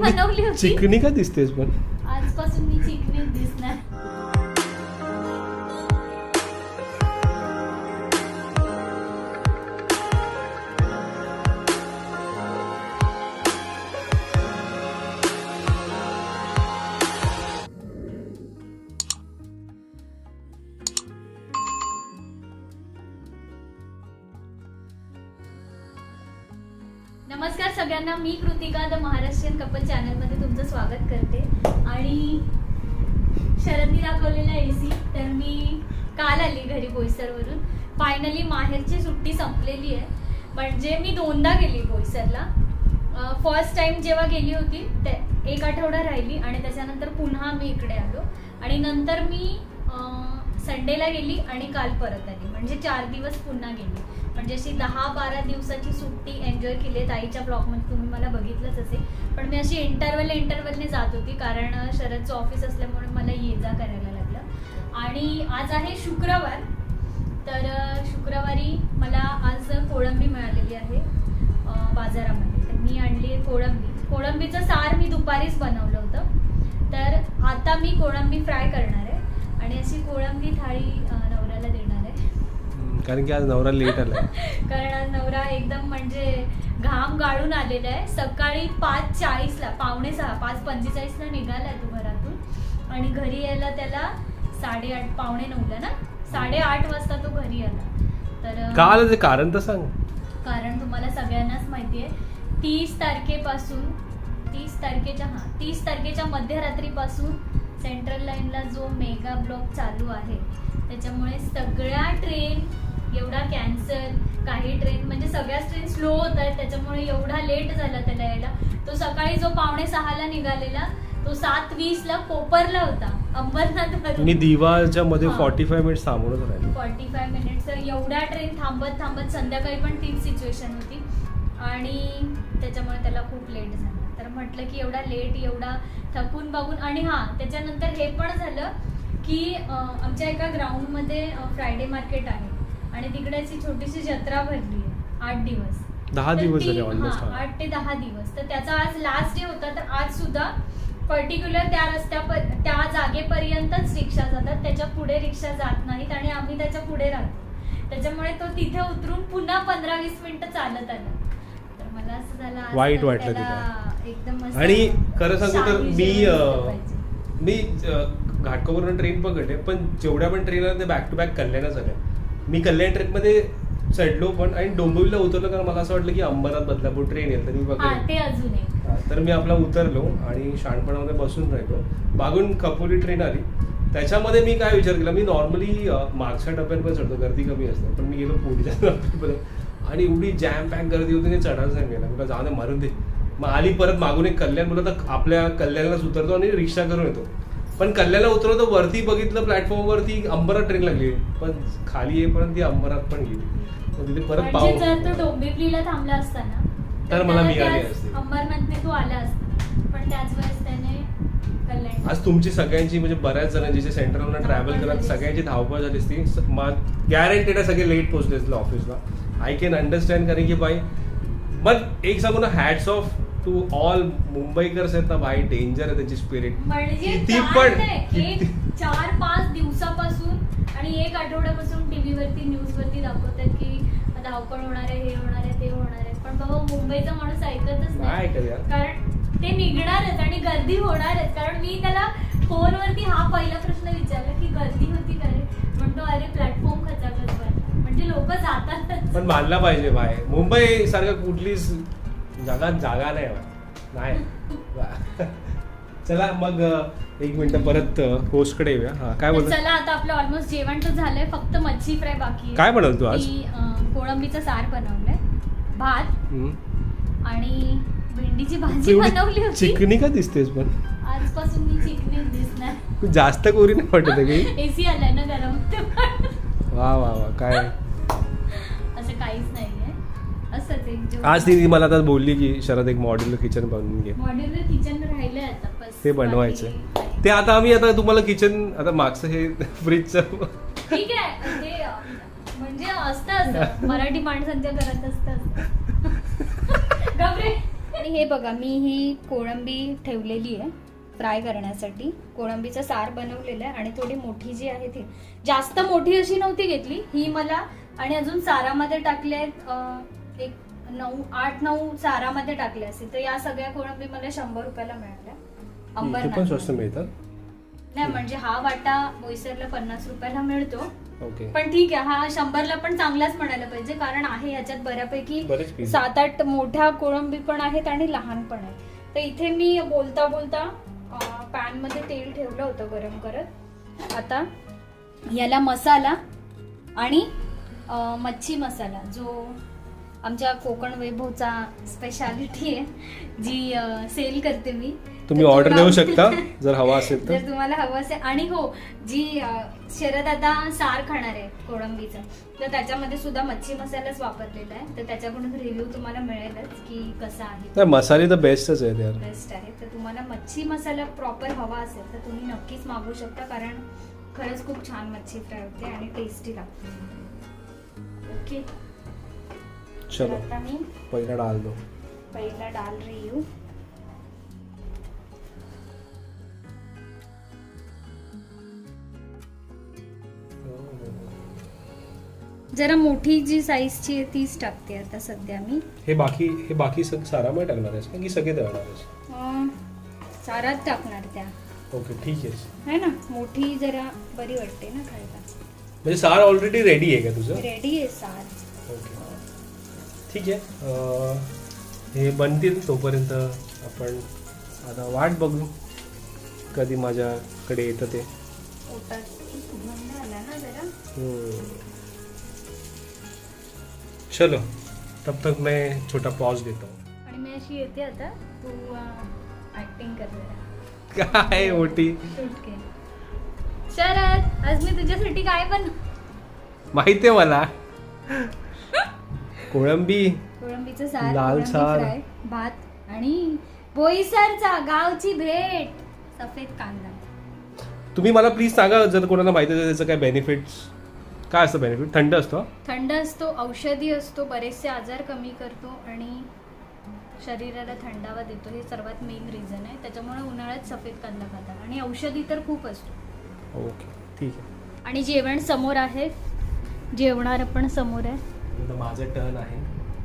बनवली होती. चिकनी का दिसतेस पण? आजपासून मी चिकनी दिसणार. नमस्कार सगळ्यांना मी कृतिका द महाराष्ट्रीयन कपल चॅनलमध्ये तुमचं स्वागत करते. आणि शरदनी दाखवलेला ए सी तर मी काल आली घरी बोईसरवरून. फायनली माहेरची सुट्टी संपलेली आहे. म्हणजे मी दोनदा गेली बोईसरला. फर्स्ट टाइम जेव्हा गेली होती ते एक आठवडा राहिली आणि त्याच्यानंतर पुन्हा मी इकडे आलो. आणि नंतर मी संडेला गेली आणि काल परत आली. म्हणजे चार दिवस पुन्हा गेली. म्हणजे अशी दहा बारा दिवसाची सुट्टी एन्जॉय केली आहे ताईच्या ब्लॉगमध्ये तुम्ही मला बघितलंच असेल. पण मी अशी इंटरवल इंटरवलने जात होती कारण शरदचं ऑफिस असल्यामुळे मला ये जा करायला लागलं. आणि आज आहे शुक्रवार तर शुक्रवारी मला आज कोळंबी मिळालेली आहे बाजारामध्ये. तर मी आणली आहे कोळंबी. कोळंबीचं सार मी दुपारीच बनवलं होतं. तर आता मी कोळंबी फ्राय करणार आहे. आणि अशी कोळंबी थाळी अ, नवऱ्याला देणार आहे हम्म, कारण की आज नवरा लेट आलाय. कारण आज नवरा एकदम म्हणजे घाम गाळून आलेला आहे. सकाळी पाच चाळीसला पावणे सहा पाच पंचेचाळीसला निघालाय तो घरातून. आणि घरी यायला त्याला साडेआठ पावणे नऊला ना? साडेआठ वाजता तो घरी आला. तर का आलं? ते कारण तर सांग. कारण तुम्हाला सगळ्यांनाच माहिती आहे तीस तारखेपासून तीस तारखेच्या हां तीस तारखेच्या मध्यरात्रीपासून सेंट्रल लाईनला जो मेगा ब्लॉक चालू आहे त्याच्यामुळे सगळ्या ट्रेन एवढा कॅन्सल काही ट्रेन म्हणजे सगळ्याच ट्रेन स्लो होत आहेत त्याच्यामुळे एवढा लेट झाला त्याला यायला. तो सकाळी जो पावणे सहाला निघालेला तो सात वीसला कोपरला होता अंबरनाथ मी दिवाच्या मध्ये. फॉर्टी फाय मिनिट्स थांबूनच राहिलो. फॉर्टी फाय मिनिट्स तर एवढ्या ट्रेन थांबत थांबत संध्याकाळी पण तीच सिच्युएशन होती. आणि त्याच्यामुळे त्याला खूप लेट झालं. तर म्हटलं की एवढा लेट एवढा थकून बघून आणि हां त्याच्यानंतर हे पण झालं की आमच्या एका ग्राउंडमध्ये फ्रायडे मार्केट आहे. आणि तिकडे अशी छोटीशी जत्रा भरली आठ दिवस. दहा दिवस झाले ऑलमोस्ट आठ ते दहा दिवस. तर त्याचा आज लास्ट डे होता तर आज सुद्धा पर्टिक्युलर त्या रस्त्या त्या जागेपर्यंतच रिक्षा जातात. त्याच्या पुढे रिक्षा जात नाहीत आणि आम्ही त्याच्या पुढे राहतो. त्याच्यामुळे तो तिथे उतरून पुन्हा पंधरा वीस मिनिटं चालत आला. तर मला असं झालं आज वाईट वाटलं एकदम आणि खरं सांगू तर मी. मी अं, घाटकोपरवरून ट्रेन पकडले पण जेवढ्या पण ट्रेन बॅक टू बॅक कल्याणच आल्या मी कल्याण ट्रेनमध्ये चढलो पण आणि डोंबिवलीला उतरलो कारण मला असं वाटलं की अंबरनाथ बदलापूर ट्रेन येईल. तर मी ते हा, तर मी आपला उतरलो आणि शहाणपणामध्ये बसून राहिलो. मागून खपोली ट्रेन आली. त्याच्यामध्ये मी काय विचार केला मी नॉर्मली मागच्या टप्प्यांवर चढतो गर्दी कमी असते. पण मी गेलो पुढच्या टप्प्यापर्यंत आणि एवढी जॅम पॅक गर्दी होती की चढायला गेला मला जाऊ दे मारून दे. मग आली परत मागून एक कल्याण बोलत तर आपल्या कल्याणलाच उतरतो आणि रिक्षा करून येतो. पण कल्याणला उतरवतो वरती बघितलं प्लॅटफॉर्मवरती अंबरात ट्रेन लागली. पण खाली येईपर्यंत ती अंबरात पण गेली. तिथे परत म्हणजे जर तो पाव डोंबिवलीला थांबला असता ना तर मला मिळाली असती. अंबरनाथने तो आला असता. पण त्याच वेळेस त्याने कल्याण आज तुमची सगळ्यांची म्हणजे बऱ्याच जणांची जे सेंट्रलला ट्रॅव्हल करत. सगळ्यांची धावपळ झाली असती गॅरंटेड आहे सगळे लेट पोहोचले असतील ऑफिसला आय कॅन अंडरस्टँड कारण की बाई मग एक सांगू ना hats off to all Mumbaikars आहेत ना भाई डेंजर आहे त्याची स्पिरिट म्हणजे किती चार पण चार पाच दिवसापासून आणि एक आठवड्यापासून टीव्हीवरती न्यूजवरती दाखवतात की धावपळ होणार आहे हे होणार आहे ते होणार आहे. पण बाबा मुंबईचा माणूस ऐकतच नाही. कारण ते निघणारच आणि गर्दी होणारच. कारण मी त्याला फोनवरती हा पहिला प्रश्न विचारला की गर्दी होती का रे? म्हणतो अरे प्लॅटफॉर्म खचाखच म्हणजे लोक जातातच. पण मानला पाहिजे भाई मुंबई सारखं कुठलीच जगात जागा नाही भाई. नाही. चला मग एक मिनिट परत होस्टकडे येऊया. हा काय बोलतो चला आता आपलं ऑलमोस्ट जेवण तर झालंय फक्त मच्छी फ्राय बाकी आहे. काय बनवलं तू आज? अं, कोळंबीचं सार बनवलंय. भात हम्म. आणि भेंडीची भाजी एवढी बनवली होती. चिकनी का दिसतेस पण? आजपासून मी चिकनी दिसणार. तू जास्त कोरी नाही वाटत एसी आलाय ना गरम. ते पण वा वा वा काय? असं काहीच नाहीये. असंच. आज ती मला आता बोलली की शरद एक मॉड्युलर किचन बनवून घे. मॉड्युलर किचन राहिलंय आता बस. ते बनवायचं. ते आता आम्ही आता तुम्हाला किचन आता मागचं हे फ्रीजचं ठीक आहे ते म्हणजे असतं असं. मराठी माणसांच्या घरात असतं असं. गबरे आणि हे बघा मी ही कोळंबी ठेवलेली आहे फ्राय करण्यासाठी. कोळंबीचं सार बनवलेलं आहे आणि थोडी मोठी जी आहे ती. जास्त मोठी अशी नव्हती घेतली ही मला आणि अजून सारामध्ये टाकले आहेत एक नऊ आठ नऊ सारामध्ये टाकले असतील. तर या सगळ्या कोळंबी मला शंभर रुपयाला मिळाल्या. पण स्वस्त अंबरनाथ मिळतात. नाही म्हणजे हा वाटा बोईसरला पन्नास रुपयाला मिळतो. ओके. पण ठीक आहे हा शंभरला पण चांगलाच म्हणायला पाहिजे कारण आहे याच्यात बऱ्यापैकी बरेच पीस सात आठ मोठ्या कोळंबी पण आहेत आणि लहान पण आहेत. तर इथे मी बोलता बोलता पॅनमध्ये तेल ठेवलं होतं गरम करत. आता याला मसाला आणि अं, मच्छी मसाला जो आमच्या कोकण वैभवचा स्पेशालिटी आहे जी सेल करते मी. तुम्ही ऑर्डर देऊ शकता जर हवा असेल तर. तुम्हाला हवं असेल आणि हो जी शरद आता सार खाणार आहे कोळंबीचं तर त्याच्यामध्ये सुद्धा मच्छी मसालाच वापरलेला आहे. तर त्याच्याकडून रिव्ह्यू तुम्हाला मिळेलच की कसा आहे मसाले तर बेस्टच यार. बेस्ट आहे. तर तुम्हाला मच्छी मसाला प्रॉपर हवा असेल तर तुम्ही नक्कीच मागू शकता कारण खरंच खूप छान मच्छी फ्राय होते आणि टेस्टी लागते. ओके? चलो मी पहिला डाल दो. पहिला डाल रही हूँ. जरा मोठी जी साईजची आहे तीच टाकते आता सध्या मी. हे बाकी हे बाकी सग सारामध्ये टाकणार आहेस? का की सगळे तळणार आहेस अं, टाकणार त्या. ओके ठीक आहे. है ना? मोठी जरा बरी वाटते ना खायला. म्हणजे सार ऑलरेडी रेडी आहे का तुझं? रेडी आहे सार. ओके. ठीक आहे. हे बनतील तोपर्यंत आपण आता वाट बघू. कधी माझ्याकडे येतं ते. चलो तब तक मैं छोटा पॉज देता हूँ. आणि मी अशी येते आता. तू ऍक्टिंग कर काय ओटी शरद आज मी तुझ्यासाठी काय पण माहिती आहे मला. कोळंबी कोळंबीचं सार लाल सार. भात आणि बोईसरचा गावची भेट सफेद कांदा. तुम्ही मला प्लीज सांगा जर कोणाला माहिती असेल त्याचं काय बेनिफिट्स काय असतं बेनिफिट थंड असतो? थंड असतो औषधी असतो बरेचसे आजार कमी करतो आणि शरीराला थंडावा देतो. हे सर्वात मेन रिझन आहे. त्याच्यामुळे उन्हाळ्यात सफेद कांदा खातात आणि औषधी तर खूप असतो. ओके ठीक आहे. आणि जेवण समोर आहे. जेवणार पण समोर आहे. आता माझं टर्न आहे.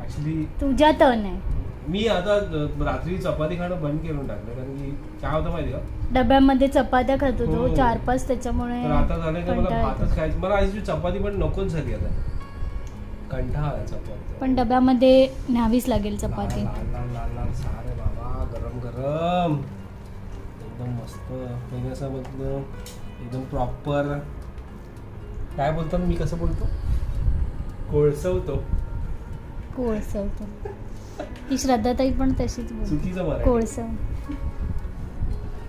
ॲक्च्युली तुझ्या तण आहे. मी आता रात्री चपाती खाणं बंद करून टाकलं कारण की काय होतं माहिती का? डब्यामध्ये चपात्या खात होतो हो. चार पाच त्याच्यामुळे तर आता झालं की मला कंटाळा येतो. भातच खायचं. मला आज चपाती पण नकोच झाली आता. कंठाळा आला चपाती. पण डब्यामध्ये न्यावीच लागेल चपाती. लाल लाल लाल लाल सार बाबा गरम गरम. एकदम मस्त. म्हणजे असं म्हटलं एकदम प्रॉपर काय बोलतात मी कसं बोलतो? कोळसवतो. कोळसवतो. ती श्रद्धाताई पण तशीच बोलते. चुकीचं मराठी. कोळसव.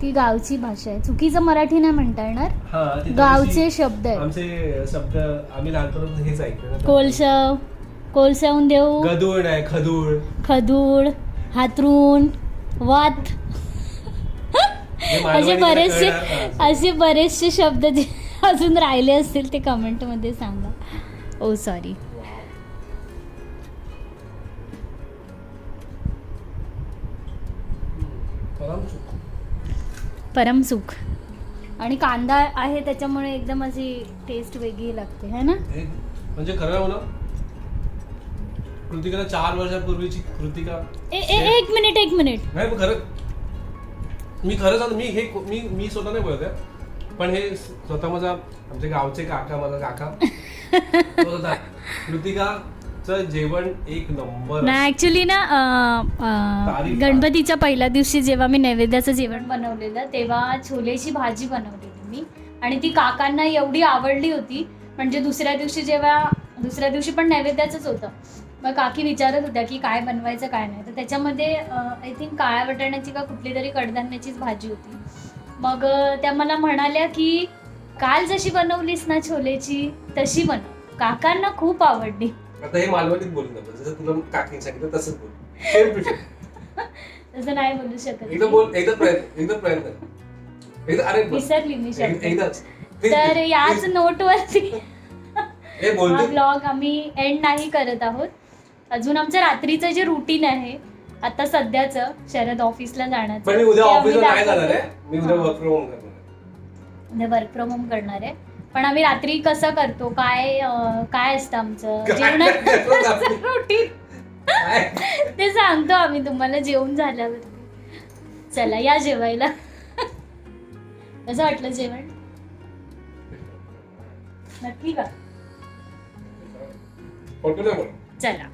ती गावची भाषा आहे. चुकीचं मराठी नाही म्हणता येणार. हा ते थोडीशी- गावचे शब्द आहेत. आमचे शब्द आम्ही लहानपणापासून हेच ऐकतो ना. कोळसव. कोळसवून देऊ. गदूळ आहे खदूळ. खदूळ. हातरून. वात. हे असे मालवणीला बरेचसे कळणार का? असे बरेचसे शब्द जे अजून राहिले असतील ते कमेंटमध्ये सांगा. Oh sorry Paramsukh. आणि कांदा आहे त्याच्यामुळे एकदम अशी टेस्ट वेगळी लागते है ना? म्हणजे खरं ना कृतिकाला चार वर्षापूर्वीची कृतिका. ए, ए, एक मिनिट एक मिनिट नाही पण खरं मी खरं सांगतो मी हे मी मी स्वतः नाही बोलत आहे. पण हे स्वतः माझा आमचे गावचे काका माझा काका. तो होता. जेवण एक नंबर नाही ऍक्च्युली ना अं, अं, तारीफ. गणपतीच्या पहिल्या दिवशी जेव्हा मी नैवेद्याचं जेवण बनवलेलं तेव्हा छोलेची भाजी बनवलेली मी. आणि ती काकांना एवढी आवडली होती म्हणजे दुसऱ्या दिवशी जेव्हा दुसऱ्या दिवशी पण नैवेद्याचंच होतं. मग काकी विचारत होत्या की काय बनवायचं काय नाही. तर त्याच्यामध्ये आय थिंक काळ्या वाटाण्याची का कुठली तरी कडधान्याचीच भाजी होती. मग अं, त्या मला म्हणाल्या की काल जशी बनवलीस ना छोलेची तशी बनव. काकांना खूप आवडली. आता हे मालवणीत बोलू नको जसं तुला काकीने सांगितलं तसंच बोल. तसं नाही बोलू शकत एकदा बोल एकदा प्रयत्न एकदा प्रयत्न एकदा अरे. विसरली मी शब्द एकदाच तर याच. नोटवरती हे हा बोलते ब्लॉग आम्ही एंड नाही करत आहोत अजून आमचं रात्रीचं जे रुटीन आहे आता सध्याच शरद ऑफिसला पण मी उद्या ऑफिसला नाही. जाणार आहे मी उद्या. वर्क फ्रॉम होम करणार आहे. वर्क फ्रॉम होम करणार आहे पण आम्ही रात्री कसं करतो? काय अं, काय असतं आमचं? काय? रात्री? रुटीन काय? ते सांगतो आम्ही तुम्हाला जेवून झाल्यावरती. चला या जेवायला. कसं वाटलं जेवण? नक्की का? बोल. चला.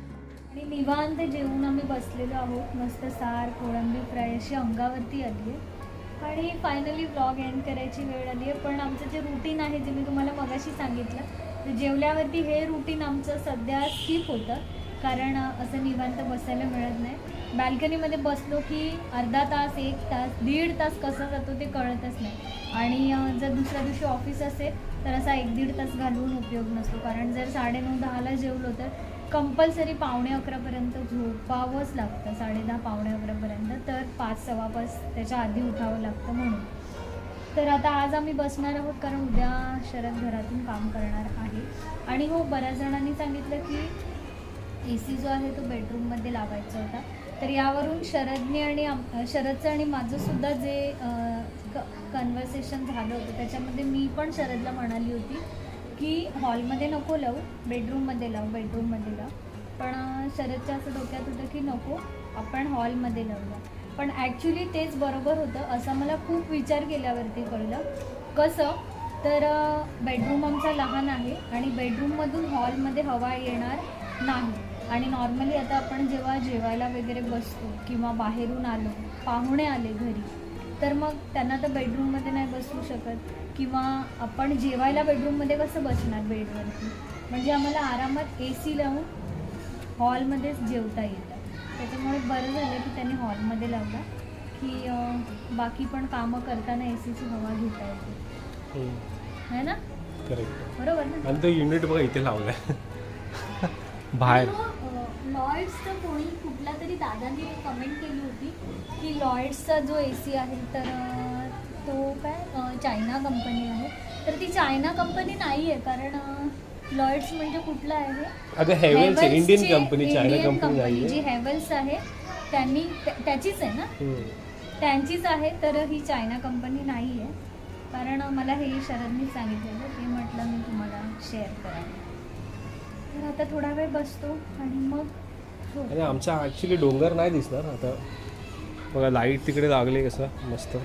आणि निवांत जेवून आम्ही बसलेलो आहोत. मस्त सार कोळंबी फ्राय अशी अंगावरती आली आहे. आणि फायनली ब्लॉग एंड करायची वेळ आली आहे. पण आमचं जे रुटीन आहे जे मी तुम्हाला मगाशी सांगितलं तर जेवल्यावरती हे रुटीन आमचं सध्या स्किप होतं. कारण असं निवांत बसायला मिळत नाही. बॅल्कनीमध्ये बसलो की अर्धा तास एक तास दीड तास कसा जातो ते कळतच नाही. आणि जर दुसऱ्या दिवशी ऑफिस असेल तर असा एक दीड तास घालवून उपयोग नसतो. कारण जर साडेनऊ दहाला जेवलो तर कंपल्सरी पावणे अकरापर्यंत झोपावंच लागतं साडे दहा पावणे अकरापर्यंत. तर पाच सव्वा पाच त्याच्या आधी उठावं लागतं म्हणून. तर आता आज आम्ही बसणार आहोत कारण उद्या शरद घरातून काम करणार आहे. आणि हो बऱ्याच जणांनी सांगितलं की ए सी जो आहे तो बेडरूममध्ये लावायचा होता. तर यावरून शरदने आणि आम- शरदचं आणि माझंसुद्धा जे कन्व्हर्सेशन झालं होतं त्याच्यामध्ये मी पण शरदला म्हणाली होती की हॉलमध्ये नको लावू बेडरूममध्ये लावू बेडरूममध्ये लावू. पण शरदच्या असं डोक्यात होतं की नको आपण हॉलमध्ये लावूया. पण ॲक्च्युली तेच बरोबर होतं. असं मला खूप विचार केल्यावरती कळलं. कसं? तर बेडरूम आमचा लहान आहे आणि बेडरूममधून हॉलमध्ये हवा येणार नाही. आणि नॉर्मली आता आपण जेव्हा जेवायला वगैरे बसतो किंवा बाहेरून आलो पाहुणे आले घरी तर मग त्यांना तर बेडरूममध्ये नाही बसू शकत. किंवा आपण जेवायला बेडरूममध्ये कसं बसणार बेडवरती म्हणजे आम्हाला आरामात ए सी लावून हॉलमध्येच जेवता येतं. त्याच्यामुळे बरं झालं की त्यांनी हॉलमध्ये लावला की बाकी पण कामं करताना ए सीची हवा घेता येते. है ना. बरोबर ना? आणि तो युनिट बघा इथे लावलाय. बाहेर. लॉयड्सचं कोणी कुठला तरी दादाने कमेंट केली होती की लॉयड्सचा जो ए सी आहे तर तो काय चायना कंपनी आहे. तर ती चायना कंपनी नाही आहे कारण लॉयड्स म्हणजे कुठलं आहे अगं हेवेल्स आहे Indian company China company company जी हेवल्स आहे त्यांनी त्या- त्याचीच आहे ना? त्यांचीच आहे तर ही चायना कंपनी नाही आहे. कारण मला हे शरदनीच सांगितलेलं ते म्हटलं मी तुम्हाला शेअर करावं तर आता थोडा वेळ बसतो आणि मग हो. आणि आमचा ॲक्च्युली डोंगर नाही दिसणार. आता बघा लाइट तिकडे लागली कसं मस्त.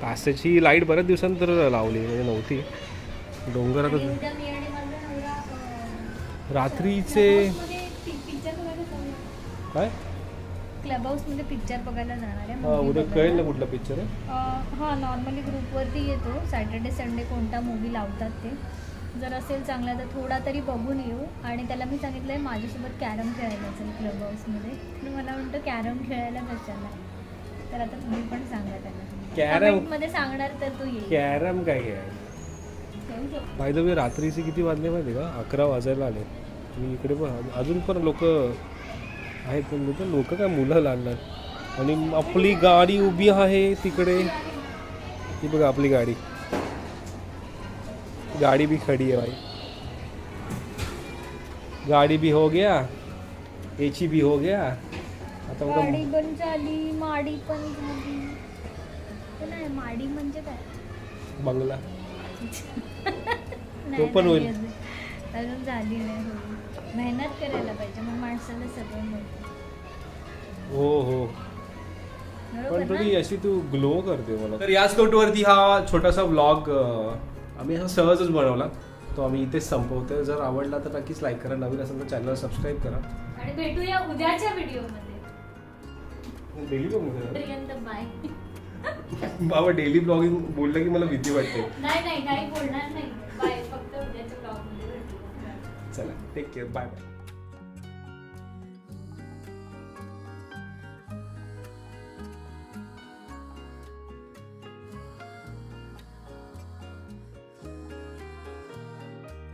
कास्याची लाइट बऱ्याच दिवसानंतर लावली म्हणजे नव्हती. डोंगर आणि आता उद्या मी रात्रीचे. काय क्लब हाऊसमध्ये पिक्चर बघायला जाणार आहे हा movie उद्या बघायला. कळेल ना कुठला पिक्चर आहे हा नॉर्मली ग्रुपवरती येतो सॅटर्डे संडे कोणता मूवी लावतात ते जर असेल चांगला तर थोडा तरी बघून येऊ आणि त्याला मी सांगितलं आहे माझ्यासोबत कॅरम खेळायला असेल क्लब हाऊसमध्ये तर मला म्हणतो कॅरम खेळायला कशाला तर आता तुम्ही पण सांगा त्याला Carrom? मध्ये सांगणार तर तू येईल कॅरम काय आहे खेळू शकतो. बाय द वे रात्रीचे किती वाजले माहिती का? अकरा वाजायला आले. आणि इकडे पण अजून पण लोक आहेत पण लोक लोक काय मुलं लहान आणि आपली गाडी उभी आहे तिकडे. ही बघा आपली गाडी. गाडी भी खड़ी है भाई. गाडी भी हो गया. एची भी हो गया. आता गाडी पण झाली माडी पण झाली. ते नाही माडी म्हणजे काय? बंगला. नाही, पण होईल. अजून. झाली नाही होईल मेहनत करायला पाहिजे मग माणसाला सगळं मिळतं. हो हो. पण? थोडी अशी तू ग्लो करते मला. तर याच नोटवरती हा छोटासा व्लॉग आम्ही असा सहजच बनवला. तो आम्ही इथेच संपवतोय. जर आवडला तर नक्कीच लाईक करा. नवीन असेल तर चॅनलला सबस्क्राईब करा. आणि भेटूया उद्याच्या व्हिडिओमध्ये बाय बाबा डेली ब्लॉगिंग बोललं की मला भीती वाटते. नाही नाही काही बोलणार नाही. बाय फक्त उद्याच्या ब्लॉगमध्ये चला टेक केअर बाय बाय